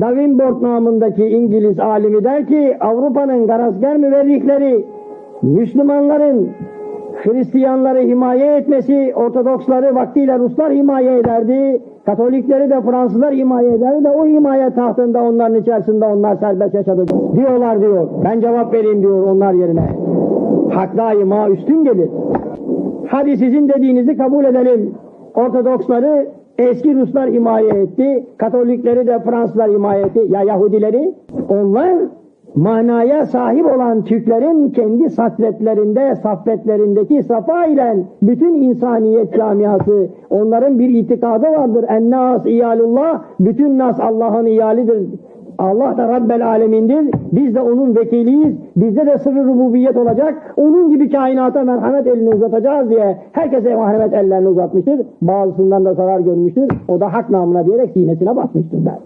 Davenport namındaki İngiliz alimi der ki Avrupa'nın garazger müverrihleri Müslümanların Hristiyanları himaye etmesi, Ortodoksları vaktiyle Ruslar himaye ederdi, Katolikleri de Fransızlar himaye ederdi de o himaye tahtında onların içerisinde onlar serbest yaşadı diyorlar diyor. Ben cevap vereyim diyor onlar yerine. Hak daima üstün gelir. Hadi sizin dediğinizi kabul edelim. Ortodoksları eski Ruslar himaye etti, Katolikleri de Fransızlar himaye etti. Ya Yahudileri? Onlar manaya sahip olan Türklerin kendi satvetlerinde, saffetlerindeki safa ile bütün insaniyet camiası, onların bir itikadı vardır. Ennas iyalullah, bütün nas Allah'ın iyalidir. Allah da Rabbel Alemin'dir. Biz de onun vekiliyiz. Bizde de sırrı rububiyet olacak. Onun gibi kainata merhamet elini uzatacağız diye herkese merhamet ellerini uzatmıştır. Bazısından da zarar görmüştür. O da hak namına diyerek sinesine basmıştır der.